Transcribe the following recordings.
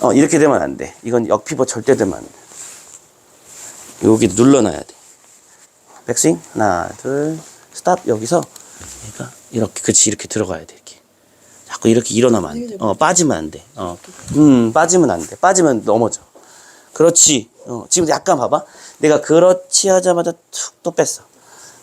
어, 이렇게 되면 안 돼. 이건 역피버 절대 되면 안 돼. 여기 눌러놔야 돼. 백스윙. 하나, 둘, 스탑. 여기서 얘가 이렇게, 그치, 이렇게 들어가야 돼. 이렇게. 자꾸 이렇게 일어나면 안 돼. 어, 빠지면 안 돼. 어, 음, 빠지면 안 돼. 빠지면 넘어져. 그렇지. 어, 지금 약간 봐봐. 내가 그렇지 하자마자 툭 또 뺐어.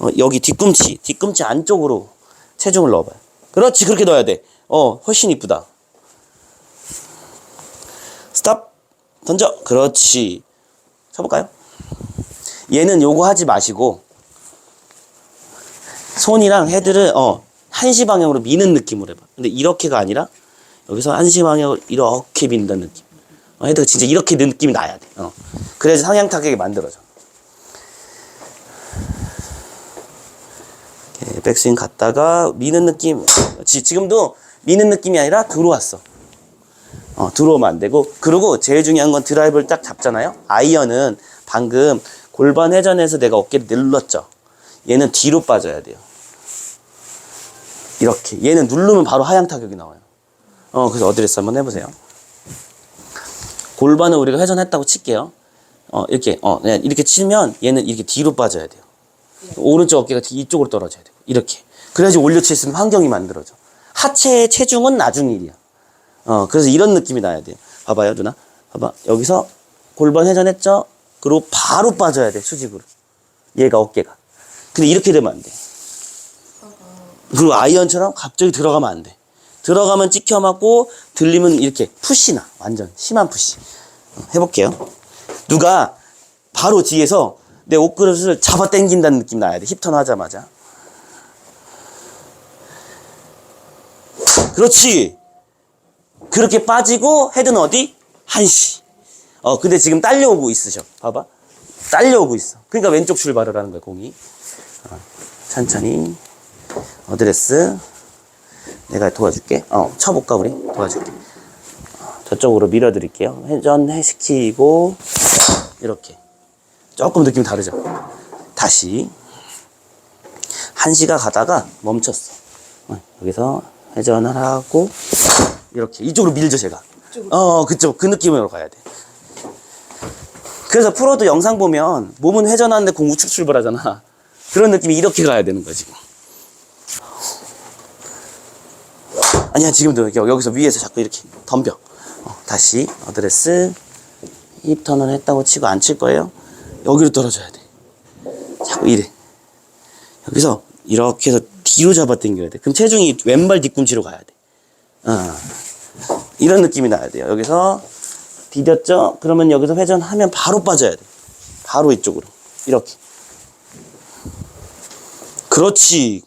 어, 여기 뒤꿈치, 뒤꿈치 안쪽으로 체중을 넣어봐요. 그렇지, 그렇게 넣어야 돼. 어, 훨씬 이쁘다. 스탑. 던져. 그렇지. 쳐볼까요? 얘는 요거 하지 마시고, 손이랑 헤드를, 어, 한시 방향으로 미는 느낌으로 해봐. 근데 이렇게가 아니라, 여기서 한시 방향으로 이렇게 민다는 느낌. 어, 헤드가 진짜 이렇게 느낌이 나야 돼. 어. 그래야지 상향 타격이 만들어져. 백스윙 갔다가 미는 느낌. 지, 지금도 미는 느낌이 아니라 들어왔어. 어, 들어오면 안 되고. 그리고 제일 중요한 건 드라이브를 딱 잡잖아요. 아이언은 방금 골반 회전에서 내가 어깨를 눌렀죠. 얘는 뒤로 빠져야 돼요. 이렇게. 얘는 누르면 바로 하향 타격이 나와요. 어, 그래서 어드레스 한번 해보세요. 골반을 우리가 회전했다고 칠게요. 어, 이렇게, 어, 네, 이렇게 치면 얘는 이렇게 뒤로 빠져야 돼요. 오른쪽 어깨가 뒤- 이쪽으로 떨어져야 돼요. 이렇게. 그래야지 올려칠 수 있는 환경이 만들어져. 하체의 체중은 나중 일이야. 어, 그래서 이런 느낌이 나야 돼요. 봐봐요, 누나. 봐봐. 여기서 골반 회전했죠? 그리고 바로 빠져야 돼, 수직으로. 얘가 어깨가. 근데 이렇게 되면 안 돼. 그리고 아이언처럼 갑자기 들어가면 안 돼. 들어가면 찍혀 맞고 들리면 이렇게 푸시나 완전 심한 푸시. 어, 해볼게요. 누가 바로 뒤에서 내 옷그릇을 잡아 당긴다는 느낌 나야 돼. 힙턴 하자마자. 그렇지. 그렇게 빠지고 헤드는 어디? 한시. 어, 근데 지금 딸려오고 있으셔. 봐봐. 딸려오고 있어. 그러니까 왼쪽 출발을 하는 거야, 공이. 어, 천천히. 어드레스. 내가 도와줄게. 어, 쳐볼까, 우리? 도와줄게. 어, 저쪽으로 밀어드릴게요. 회전시키고, 이렇게. 조금 느낌이 다르죠? 다시. 한시가 가다가 멈췄어. 어, 여기서 회전을 하고, 이렇게. 이쪽으로 밀죠, 제가. 어, 그쪽. 그 느낌으로 가야 돼. 그래서 프로도 영상 보면 몸은 회전하는데 공 우측 출발하잖아. 그런 느낌이 이렇게 가야 되는 거야, 지금. 아니야, 지금도 여기- 여기서 위에서 자꾸 이렇게 덤벼. 어, 다시 어드레스. 힙 턴을 했다고 치고 안 칠 거예요. 여기로 떨어져야 돼. 자꾸 이래. 여기서 이렇게 해서 뒤로 잡아 당겨야 돼. 그럼 체중이 왼발 뒤꿈치로 가야 돼. 어. 이런 느낌이 나야 돼요. 여기서 디뎠죠? 그러면 여기서 회전하면 바로 빠져야 돼. 바로 이쪽으로. 이렇게. 그렇지.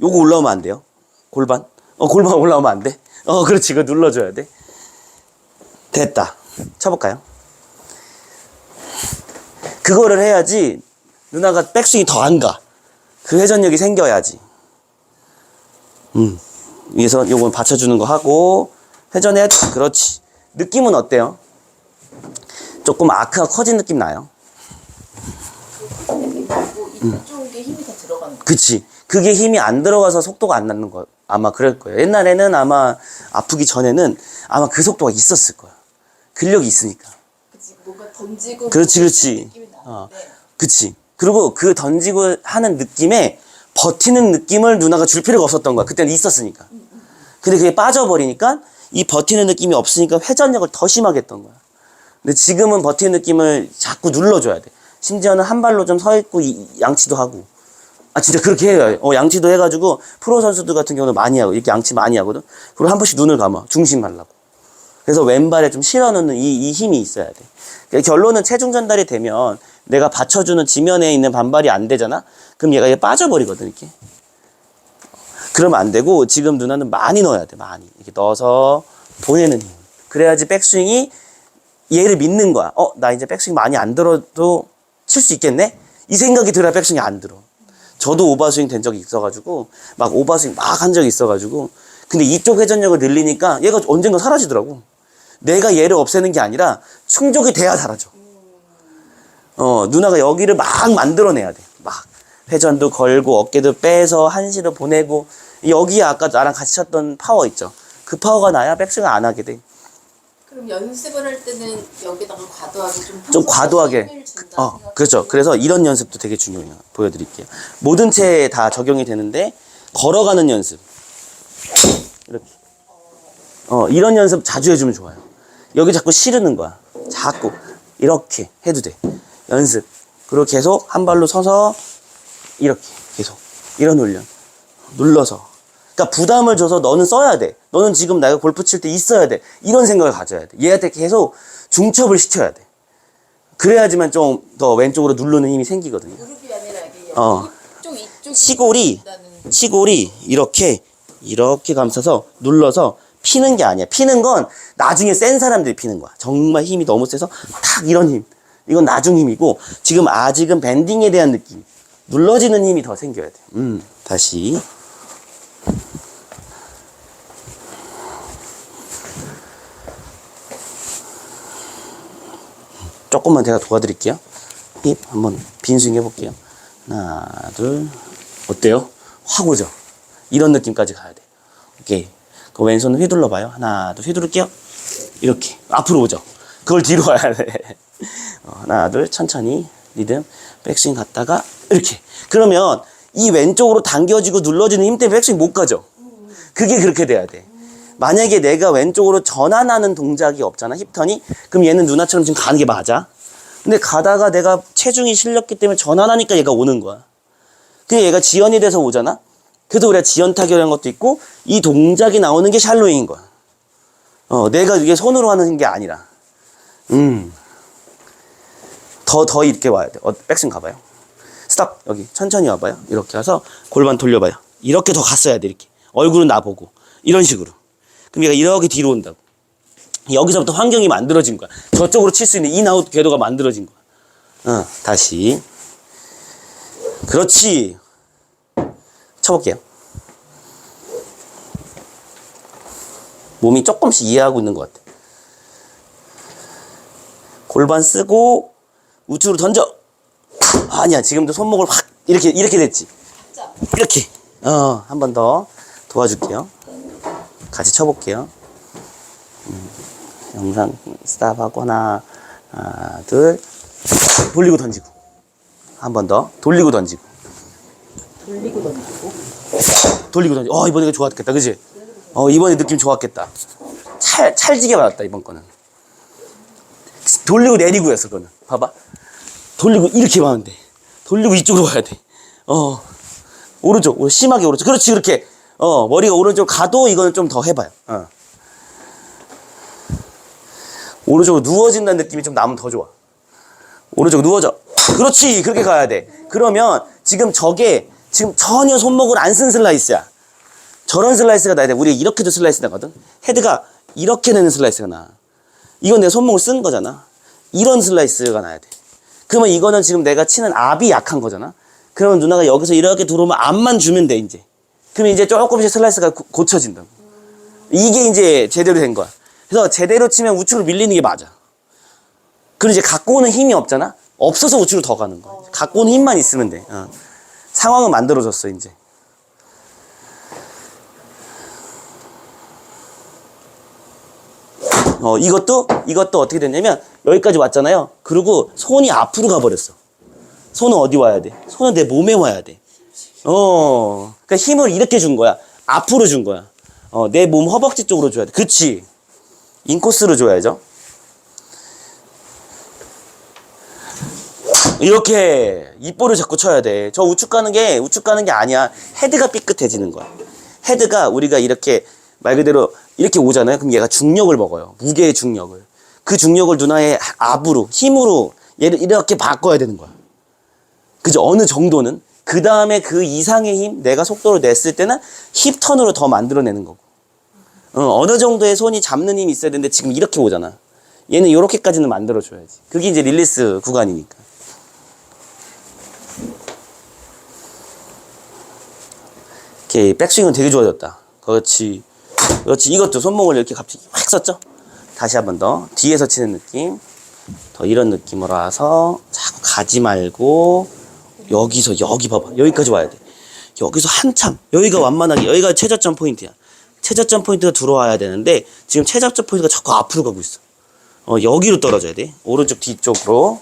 요거 올라오면 안 돼요. 골반. 어, 골반 올라오면 안 돼. 어, 그렇지. 이거 눌러줘야 돼. 됐다. 쳐볼까요? 그거를 해야지 누나가 백스윙이 더 안 가. 그 회전력이 생겨야지. 음. 위에서 요거 받쳐주는 거 하고 회전해. 그렇지. 느낌은 어때요? 조금 아크가 커진 느낌 나요? 이쪽에 힘이 더 들어가는 거. 그치. 그게 힘이 안 들어가서 속도가 안 나는 거 아마 그럴 거예요. 옛날에는 아마 아프기 전에는 아마 그 속도가 있었을 거야. 근력이 있으니까. 그치, 뭔가 던지고 그렇지, 그렇지. 느낌이 어, 그치. 그리고 그 던지고 하는 느낌에 버티는 느낌을 누나가 줄 필요가 없었던 거야. 그때는 있었으니까. 근데 그게 빠져버리니까 이 버티는 느낌이 없으니까 회전력을 더 심하게 했던 거야. 근데 지금은 버티는 느낌을 자꾸 눌러줘야 돼. 심지어는 한 발로 좀 서 있고 이- 양치도 하고. 아 진짜 그렇게 해요. 어 양치도 해가지고 프로 선수들 같은 경우는 많이 하고 이렇게 양치 많이 하거든. 그리고 한 번씩 눈을 감아 중심 하려고. 그래서 왼발에 좀 실어놓는 이, 이 힘이 있어야 돼. 그러니까 결론은 체중 전달이 되면 내가 받쳐주는 지면에 있는 반발이 안 되잖아? 그럼 얘가 얘 빠져버리거든, 이렇게. 그러면 안 되고, 지금 누나는 많이 넣어야 돼, 많이. 이렇게 넣어서 보내는 힘. 그래야지 백스윙이 얘를 믿는 거야. 어, 나 이제 백스윙 많이 안 들어도 칠 수 있겠네? 이 생각이 들어야 백스윙이 안 들어. 저도 오버스윙 된 적이 있어가지고, 막 오버스윙 막 한 적이 있어가지고, 근데 이쪽 회전력을 늘리니까 얘가 언젠가 사라지더라고. 내가 얘를 없애는 게 아니라 충족이 돼야 사라져. 어, 누나가 여기를 막 만들어내야 돼. 막. 회전도 걸고, 어깨도 빼서, 한시도 보내고, 여기에 아까 나랑 같이 쳤던 파워 있죠. 그 파워가 나야 백스윙을 안 하게 돼. 그럼 연습을 할 때는 여기다가 과도하게 좀 좀 과도하게. 어, 그렇죠. 그래서 이런 연습도 되게 중요해요. 보여드릴게요. 모든 체에 다 적용이 되는데, 걸어가는 연습. 이렇게. 어, 이런 연습 자주 해주면 좋아요. 여기 자꾸 시르는 거야. 자꾸. 이렇게 해도 돼. 연습. 그리고 계속 한 발로 서서, 이렇게. 계속. 이런 훈련. 눌러서. 그러니까 부담을 줘서 너는 써야 돼. 너는 지금 내가 골프 칠 때 있어야 돼. 이런 생각을 가져야 돼. 얘한테 계속 중첩을 시켜야 돼. 그래야지만 좀 더 왼쪽으로 누르는 힘이 생기거든요. 무릎이 아니라 이게 어. 이쪽 이쪽 치골이 치골이 이렇게 이렇게 감싸서 눌러서 피는 게 아니야. 피는 건 나중에 센 사람들이 피는 거야. 정말 힘이 너무 세서 탁 이런 힘. 이건 나중 힘이고 지금 아직은 밴딩에 대한 느낌. 눌러지는 힘이 더 생겨야 돼. 음, 다시. 조금만 제가 도와드릴게요. 힙 한번 빈스윙 해볼게요. 하나, 둘. 어때요? 확 오죠? 이런 느낌까지 가야 돼. 오케이. 그 왼손 휘둘러 봐요. 하나, 둘, 휘두를게요. 이렇게. 앞으로 오죠? 그걸 뒤로 와야 돼. 어, 하나, 둘, 천천히. 리듬. 백스윙 갔다가, 이렇게. 그러면 이 왼쪽으로 당겨지고 눌러지는 힘 때문에 백스윙 못 가죠? 그게 그렇게 돼야 돼. 만약에 내가 왼쪽으로 전환하는 동작이 없잖아, 힙턴이? 그럼 얘는 누나처럼 지금 가는 게 맞아. 근데 가다가 내가 체중이 실렸기 때문에 전환하니까 얘가 오는 거야. 근데 얘가 지연이 돼서 오잖아? 그래서 우리가 지연 타결이라는 것도 있고, 이 동작이 나오는 게 샬로잉인 거야. 어, 내가 이게 손으로 하는 게 아니라. 음. 더, 더 이렇게 와야 돼. 어, 백스윙 가봐요. 스탑. 여기. 천천히 와봐요. 이렇게 와서 골반 돌려봐요. 이렇게 더 갔어야 돼, 이렇게. 얼굴은 나보고. 이런 식으로. 그럼 얘가 이렇게 뒤로 온다고. 여기서부터 환경이 만들어진 거야. 저쪽으로 칠 수 있는 인아웃 궤도가 만들어진 거야. 어, 다시. 그렇지. 쳐볼게요. 몸이 조금씩 이해하고 있는 것 같아. 골반 쓰고 우측으로 던져. 아니야, 지금도 손목을 확 이렇게 이렇게 됐지. 자, 이렇게. 어, 한 번 더 도와줄게요. 같이 쳐볼게요. 음, 영상 스탑하고 하나, 하나, 둘. 돌리고 던지고. 한 번 더. 돌리고 던지고. 돌리고 던지고 돌리고 던지고. 어, 이번에 좋았겠다. 그지? 어, 이번에 느낌 좋았겠다. 찰, 찰지게 받았다, 이번 거는. 돌리고 내리고였어, 그거는. 봐봐. 돌리고 이렇게 가면 돼. 돌리고 이쪽으로 와야 돼. 어. 오른쪽, 오, 심하게 오른쪽. 그렇지, 그렇게. 어, 머리가 오른쪽 가도 이거는 좀 더 해봐요. 어. 오른쪽으로 누워진다는 느낌이 좀 나면 더 좋아. 오른쪽 누워져. 그렇지, 그렇게 가야 돼. 그러면 지금 저게 지금 전혀 손목을 안 쓴 슬라이스야. 저런 슬라이스가 나야 돼. 우리 이렇게도 슬라이스 나거든. 헤드가 이렇게 내는 슬라이스가 나. 이건 내 손목을 쓴 거잖아. 이런 슬라이스가 나야 돼. 그러면 이거는 지금 내가 치는 압이 약한 거잖아. 그러면 누나가 여기서 이렇게 들어오면 압만 주면 돼, 이제. 그러면 이제 조금씩 슬라이스가 고- 고쳐진다고. 이게 이제 제대로 된 거야. 그래서 제대로 치면 우측으로 밀리는 게 맞아. 그럼 이제 갖고 오는 힘이 없잖아? 없어서 우측으로 더 가는 거야. 갖고 오는 힘만 있으면 돼. 어. 상황은 만들어졌어, 이제. 어, 이것도, 이것도 어떻게 됐냐면, 여기까지 왔잖아요. 그리고 손이 앞으로 가버렸어. 손은 어디 와야 돼? 손은 내 몸에 와야 돼. 어, 그러니까 힘을 이렇게 준 거야. 앞으로 준 거야. 어, 내 몸 허벅지 쪽으로 줘야 돼. 그치? 인코스로 줘야죠. 이렇게 입볼을 자꾸 쳐야 돼. 저 우측 가는 게 우측 가는 게 아니야. 헤드가 삐끗해지는 거야. 헤드가 우리가 이렇게 말 그대로 이렇게 오잖아요. 그럼 얘가 중력을 먹어요. 무게의 중력을. 그 중력을 누나의 압으로 힘으로 얘를 이렇게 바꿔야 되는 거야. 그죠? 어느 정도는 그 다음에 그 이상의 힘 내가 속도를 냈을 때는 힙 턴으로 더 만들어내는 거고. 어, 느 정도의 손이 잡는 힘이 있어야 되는데 지금 이렇게 오잖아. 얘는 이렇게까지는 만들어줘야지. 그게 이제 릴리스 구간이니까. 오케이, 백스윙은 되게 좋아졌다. 그렇지. 그렇지. 이것도 손목을 이렇게 갑자기 확 썼죠? 다시 한 번 더. 뒤에서 치는 느낌. 더 이런 느낌으로 와서 자꾸 가지 말고 여기서 여기 봐봐. 여기까지 와야 돼. 여기서 한참. 여기가 완만하게. 여기가 최저점 포인트야. 최저점 포인트가 들어와야 되는데 지금 최저점 포인트가 자꾸 앞으로 가고 있어. 어, 여기로 떨어져야 돼. 오른쪽 뒤쪽으로.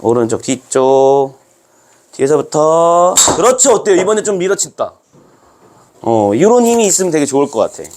오른쪽 뒤쪽. 뒤에서부터. 그렇죠. 어때요? 이번에 좀 밀어친다. 어, 이런 힘이 있으면 되게 좋을 것 같아.